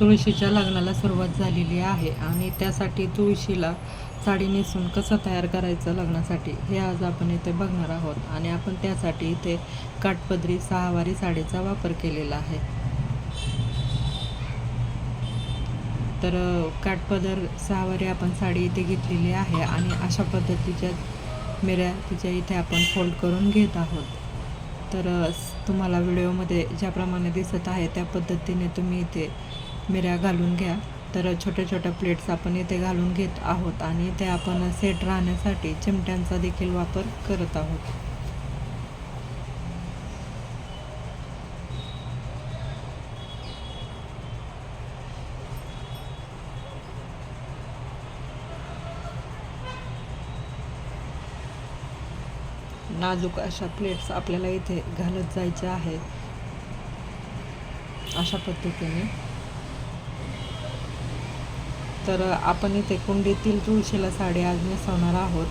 तुळशीच्या लग्नाला सुरुवात झालेली आहे आणि त्यासाठी तुळशीला साडी नेसून कसं तयार करायचं लग्नासाठी हे आज आपण इथे बघणार आहोत. आणि आपण त्यासाठी इथे काठपदरी सहावारी साडीचा वापर केलेला आहे. तर काठपदर सहावारी आपण साडी इथे घेतलेली आहे आणि अशा पद्धतीच्या मिऱ्या तिच्या इथे आपण फोल्ड करून घेत आहोत. तर तुम्हाला व्हिडिओमध्ये ज्याप्रमाणे दिसत आहे त्या पद्धतीने तुम्ही इथे मिऱ्या घालून घ्या. तर छोट्या छोट्या प्लेट्स आपण इथे घालून घेत आहोत आणि ते आपण सेट राहण्यासाठी चिमट्यांचा देखील वापर करत आहोत. नाजूक अशा प्लेट्स आपल्याला इथे घालत जायच्या आहेत अशा पद्धतीने. तर आपण इथे कुंडीतील तुळशीला साडी आज नेसवणार आहोत.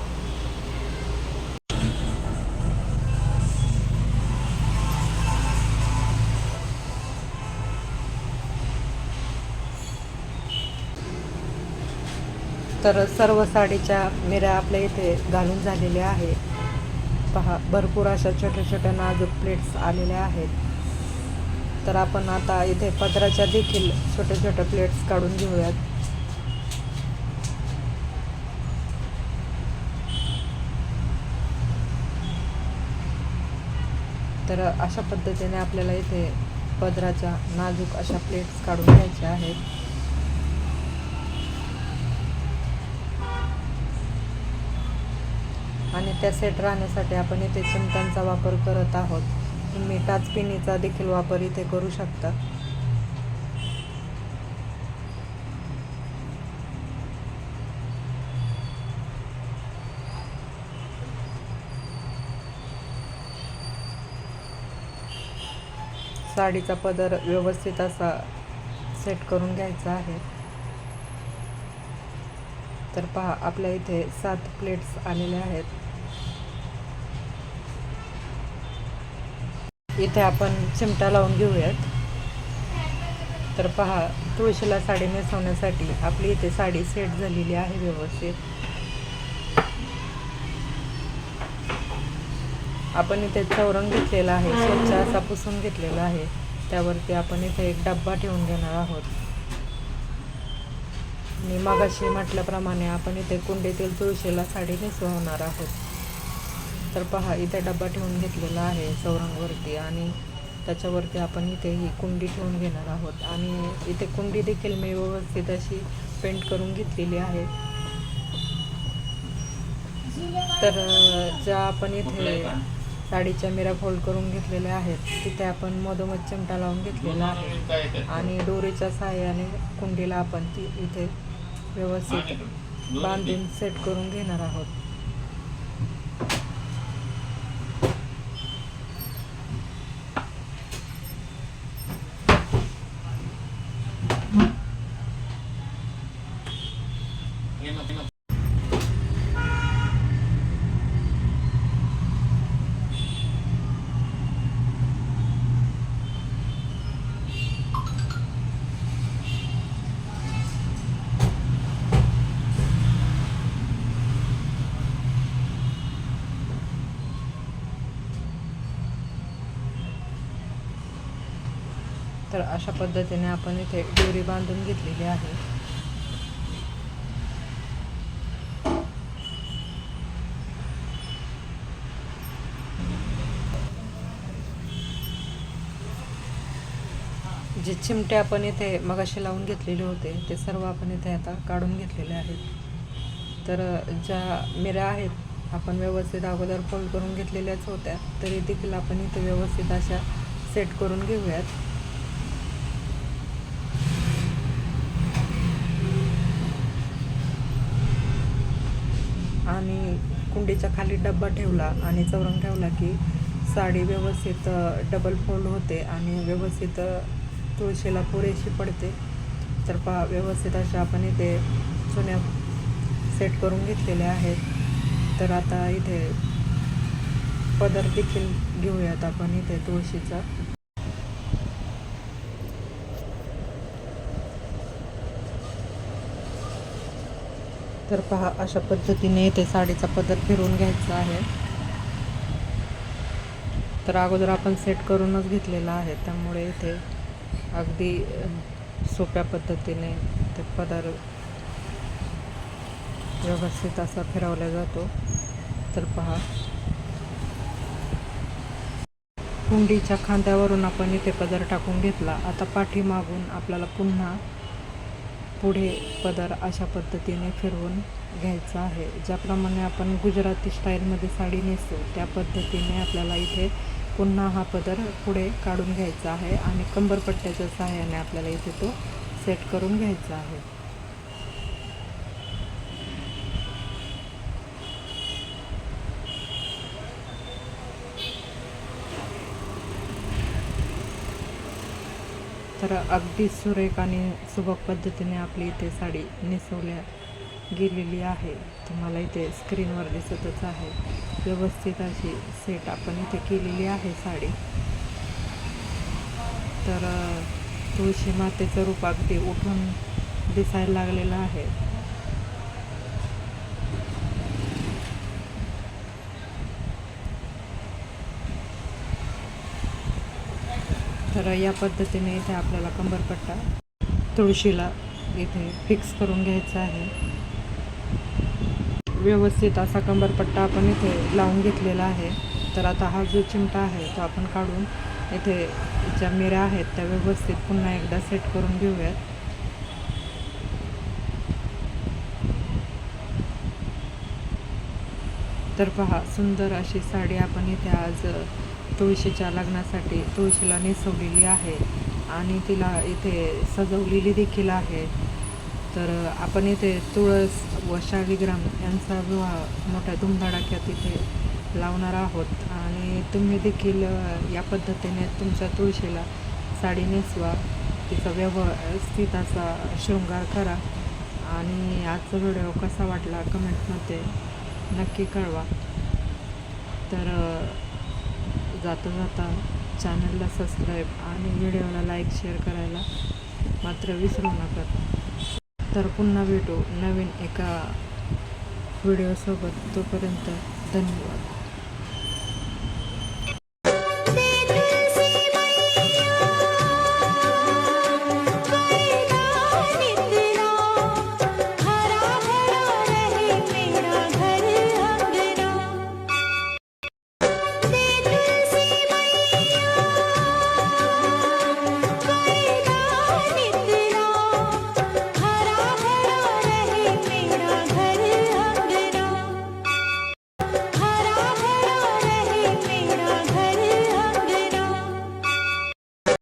तर सर्व साडीच्या मिऱ्या आपल्या इथे घालून झालेल्या आहे पहा भरपूर अशा छोट्या छोट्या नाजूक प्लेट्स आलेल्या आहेत. तर आपण आता इथे पदराच्या देखील छोट्या छोट्या प्लेट्स काढून घेऊयात. तर अशा पद्धतीने आपल्याला इथे पदराच्या नाजूक अशा प्लेट्स काढून घ्यायच्या आहेत. आणि त्या सेट राहण्यासाठी आपण इथे चिमट्यांचा वापर करत आहोत. तुम्ही टाचपिनीचा देखील वापर इथे करू शकता. साडीचा पदर व्यवस्थित असा सेट करून घ्यायचा आहे. तर पहा आपल्या इथे सात प्लेट्स आलेल्या आहेत. इथे आपण चिमटा लावून घेऊयात. तर पहा तुळशीला साडी नेसवण्यासाठी आपली इथे साडी सेट झालेली आहे व्यवस्थित. आपण इथे चौरंग घेतलेला आहे स्वच्छ असा पुसून घेतलेला आहे. त्यावरती आपण इथे एक डब्बा ठेवून घेणार आहोत. आणि मगाशी म्हटल्याप्रमाणे आपण इथे कुंडीतील तुळशीला साडी नेसवणार आहोत. तर पहा इथे डब्बा ठेवून घेतलेला आहे चौरंगवरती आणि त्याच्यावरती आपण इथे ही कुंडी ठेवून घेणार आहोत. आणि इथे कुंडी देखील मी व्यवस्थित अशी पेंट करून घेतलेली आहे. तर ज्या आपण इथे साडीच्या मिऱ्या फोल्ड करून घेतलेल्या आहेत. तिथे आपण मधोमध चिमटा लावून घेतलेला आहे. आणि दोरीच्या सहाय्याने कुंडीला आपण ती इथे व्यवस्थित बांधून सेट करून घेणार आहोत. तर अशा पद्धतीने आपण इथे दोरी बांधून घेतलेली आहे. जे चिमटे आपण इथे मगाशी लावून घेतलेले होते ते सर्व आपण इथे आता काढून घेतलेले आहेत. तर ज्या मिऱ्या आहेत आपण व्यवस्थित अगोदर फोल्ड करून घेतलेल्याच होत्या. तरी देखील आपण इथे व्यवस्थित अशा सेट करून घेऊयात. आणि कुंडीच्या खाली डब्बा ठेवला आणि चौरंग ठेवला की साडी व्यवस्थित डबल फोल्ड होते आणि व्यवस्थित तुळशीला पुरेशी पडते. तर पहा व्यवस्थित अशा आपण इथे चुन्या सेट करून घेतलेल्या आहेत. तर आता इथे पदर देखील घेऊयात आपण इथे तुळशीचा. तर पहा अशा पद्धतीने इथे साडीचा पदर फिरवून घ्यायचा आहे. तर अगोदर आपण सेट करूनच घेतलेला आहे. त्यामुळे इथे अगदी सोप्या पद्धतीने ते पदर व्यवस्थित असा फिरवला जातो. तर पहा. कुंडीच्या खांद्यावरून आपण इथे पदर टाकून घेतला. आता पाठीमागून आपल्याला पुन्हा पुढे पदर अशा पद्धतीने फिरवून घ्यायचा आहे. ज्याप्रमाणे आपण गुजराती स्टाईलमध्ये साडी नेसतो त्या पद्धतीने आपल्याला इथे पुन्हा हा पदर पुढे काढून घ्यायचा आहे आणि कंबरपट्ट्याच्या सहाय्याने आपल्याला इथे तो सेट करून घ्यायचा आहे. तर अगदी सुरेख आणि सुबक पद्धतीने आपली इथे साडी नेसवल्या गेलेली आहे. तुम्हाला इथे स्क्रीनवर दिसतच आहे. व्यवस्थित अशी सेट आपण इथे केलेली आहे साडी. तर तुळशी मातेचं रूप अगदी उठून दिसायला लागलेलं आहे. तर या पद्धतीने इथे आपल्याला कंबरपट्टा तुळशीला इथे फिक्स करून घ्यायचा आहे. व्यवस्थित असा कंबरपट्टा आपण इथे लावून घेतलेला आहे. तर आता हा जो चिमटा आहे तो आपण काढून इथे ज्या मिऱ्या आहेत त्या व्यवस्थित पुन्हा एकदा सेट करून घेऊयात. तर पहा सुंदर अशी साडी आपण इथे आज तुळशीच्या लग्नासाठी तुळशीला नेसवलेली आहे आणि तिला इथे सजवलेली देखील आहे. तर आपण इथे तुळस व शालिग्राम यांचा विवाह मोठ्या धुमधडाक्यात इथे लावणार आहोत. आणि तुम्ही देखील या पद्धतीने तुमच्या तुळशीला साडी नेसवा. तिचा व्यवस्थित असा शृंगार करा. आणि आजचा व्हिडिओ कसा वाटला कमेंटमध्ये नक्की कळवा. तर जाता जाता चॅनलला सबस्क्राईब आणि व्हिडिओला लाईक शेअर करायला मात्र विसरू नका. तर पुन्हा भेटू नवीन एका व्हिडिओसोबत तोपर्यंत धन्यवाद.